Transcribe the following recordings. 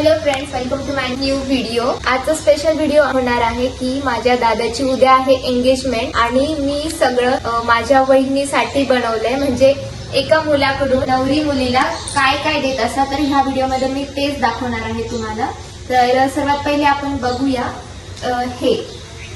Hello friends welcome to my new video आजचा special video होणार आहे की माझ्या दादाची उद्या आहे एंगेजमेंट आणि मी सगळं माझ्या वहिनीसाठी बनवलंय. म्हणजे एका मुलाकडून नवरी मुलीला काय काय देत असा तर ह्या व्हिडिओमध्ये मी तेच दाखवणार आहे तुम्हाला. तर सर्वात पहिले आपण बघूया हे.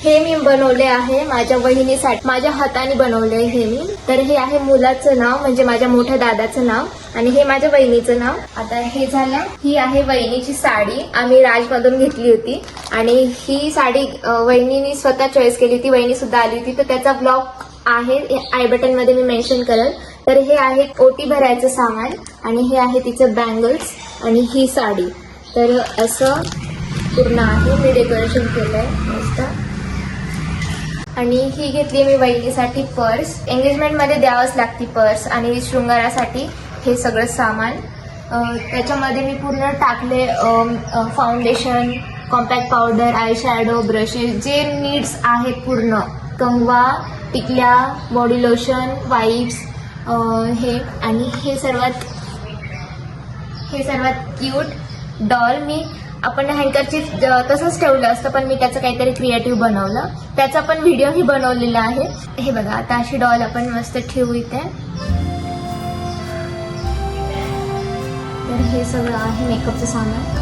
हे मी बनवले आहे माझ्या वहिनीसाठी. माझ्या हाताने बनवले हे मी. तर हे आहे मुलाचं नाव म्हणजे माझ्या मोठ्या दादाचं नाव आणि हे माझ्या वहिनीचं नाव. आता हे झालं. ही आहे वहिनीची साडी. आम्ही राजमधून घेतली होती. आणि ही साडी वहिनीने स्वतः चॉईस केली होती. वहिनी सुद्धा आली होती. तर त्याचा ब्लॉग आहे. आय बटनमध्ये मी मेन्शन करेल. तर हे आहे ओटी भरायचं सामान आणि हे आहे तिचं बँगल्स आणि ही साडी. तर असं पूर्ण आहे. मी डेकोरेशन केलंय. मस्त. आणि ही घेतली मी वहिनीसाठी पर्स. एंगेजमेंटमध्ये द्यावंच लागती पर्स आणि शृंगारासाठी हे सगळं सामान. त्याच्यामध्ये मी पूर्ण टाकले foundation compact powder eye shadow brushes जे नीड्स आहेत पूर्ण. कंगवा टिकल्या बॉडी लोशन वाईप्स हे. आणि हे सर्वात हे सर्वात क्यूट डॉल मी आपण हँकरची तसंच ठेवलं असतं पण मी त्याचं काहीतरी क्रिएटिव्ह बनवलं. त्याचा पण व्हिडिओही बनवलेला आहे. हे बघा आता अशी डॉल आपण मस्त ठेवू इथे. तर हे सगळं आहे मेकअपचं सामान.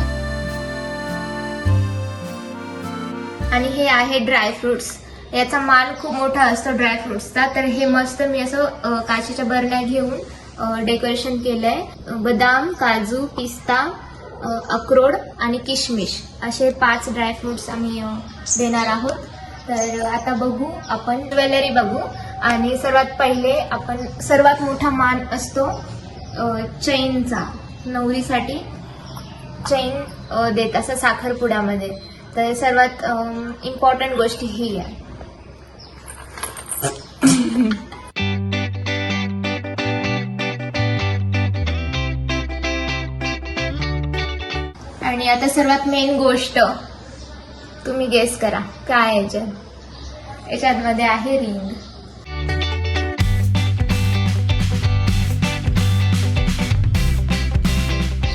आणि हे आहे ड्रायफ्रुट्स याचा मान खूप मोठा असतो ड्रायफ्रुट्सचा तर हे मस्त मी असं काचेच्या बरण्या घेऊन डेकोरेशन केलंय. बदाम काजू पिस्ता अक्रोड आणि किशमिश असे पाच ड्रायफ्रुट्स आम्ही देणार आहोत. तर आता बघू आपण ज्वेलरी बघू. आणि सर्वात पहिले आपण सर्वात मोठा मान असतो चैनचा नवरीसाठी चैन देत असं साखरपुड्यामध्ये. तर सर्वात इम्पॉर्टंट गोष्ट ही आहे. आणि आता सर्वात मेन गोष्ट तुम्ही गेस करा. काय याच्यात याच्यात? मध्ये आहे रिंग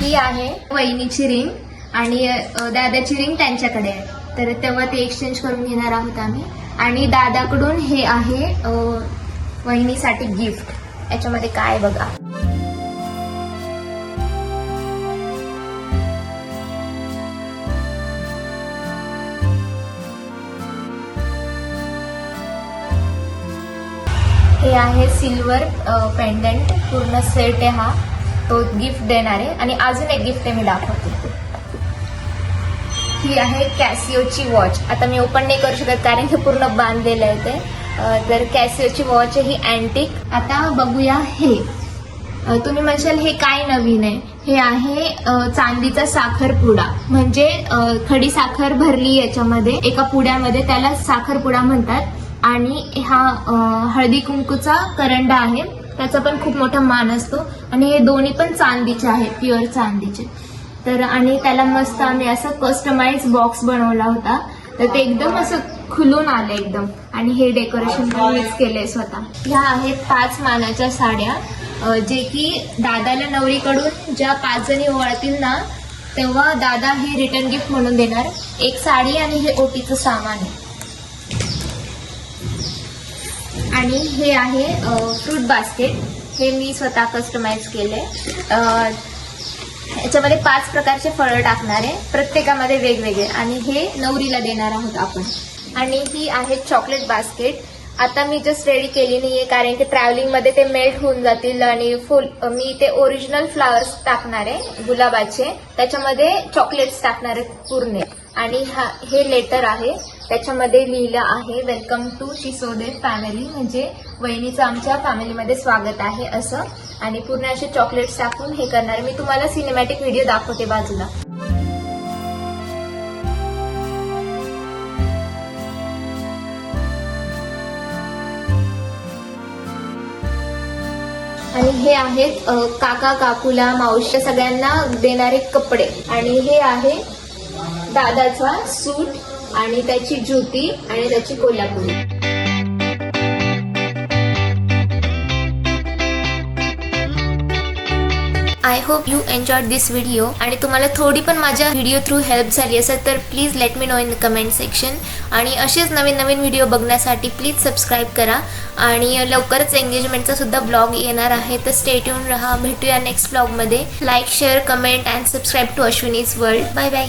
ही आहे वहिनीची रिंग आणि दादाची रिंग त्यांच्याकडे आहे. तर तेव्हा ते एक्सचेंज करून घेणार आहोत आम्ही. आणि दादाकडून हे आहे वहिनीसाठी गिफ्ट याच्यामध्ये काय बघा. हे आहे सिल्वर पेंडंट पूर्ण सेट आहे हा. तो गिफ्ट देणार. आहे आणि अजून एक गिफ्ट आहे मी दाखवते. ही आहे कॅसिओची वॉच आता मी ओपन नाही करू शकत कारण हे पूर्ण बांधलेलं आहे ते. तर कॅसिओची वॉच आहे ही अँटिक आता बघूया हे. तुम्ही म्हणशाल हे काय नवीन आहे? हे आहे चांदीचा साखरपुडा म्हणजे खडी साखर भरली याच्यामध्ये. एका पुड्यामध्ये त्याला साखरपुडा म्हणतात. आणि हा हळदी कुंकूचा करंडा आहे. त्याचा पण खूप मोठा मान असतो. आणि हे दोन्ही पण चांदीचे आहेत प्युअर चांदीचे. तर आणि त्याला मस्त आम्ही असं कस्टमाइज बॉक्स बनवला होता. तर ते एकदम असं खुलून आलं एकदम. आणि हे डेकोरेशन पण मीच केलंय स्वतः. ह्या आहेत पाच मानाच्या साड्या. जे की दादाला नवरीकडून ज्या पाच जणी ओवाळतील ना तेव्हा दादा हे रिटर्न गिफ्ट म्हणून देणार. एक साडी आणि हे ओटीचं सामान आहे. आणि हे आहे फ्रूट बास्केट हे मी स्वतः कस्टमाइज केले याच्यामध्ये पाच प्रकारचे फळं टाकणार आहे. प्रत्येकामध्ये वेगवेगळे. आणि हे नवरीला देणार आहोत आपण. आणि ही आहे चॉकलेट बास्केट आता मी जस्ट रेडी केली नाहीये कारण की ट्रॅव्हलिंगमध्ये ते मेल्ट होऊन जातील आणि फुल मी ते ओरिजिनल फ्लावर्स टाकणार आहे गुलाबाचे. त्याच्यामध्ये चॉकलेट्स टाकणार आहे पूर्ण. आणि हा हे लेटर आहे. त्याच्यामध्ये लिहिलं आहे वेलकम टू शिसोदे फॅमिली म्हणजे वहिनीचं आमच्या फॅमिलीमध्ये स्वागत आहे असं. आणि पूर्ण असे चॉकलेट्स टाकून हे करणार. मी तुम्हाला सिनेमॅटिक व्हिडिओ दाखवते बाजूला. आणि हे आहेत काका काकूला मावशी सगळ्यांना देणारे कपडे. आणि हे आहे दादाचा सूट. आणि त्याची ज्योती आणि त्याची Kolhapuri. I hope you enjoy this video आणि तुम्हाला थोडी पण माझ्या व्हिडिओ थ्रू हेल्प झाली असेल तर please let me know in the comment section आणि असेच नवीन नवीन व्हिडिओ बघण्यासाठी प्लीज सबस्क्राईब करा. आणि लवकरच एंगेजमेंटचा सुद्धा ब्लॉग येणार आहे तर स्टेट येऊन राहा. भेटूया नेक्स्ट ब्लॉगमध्ये like share comment and subscribe to Ashwini's world bye bye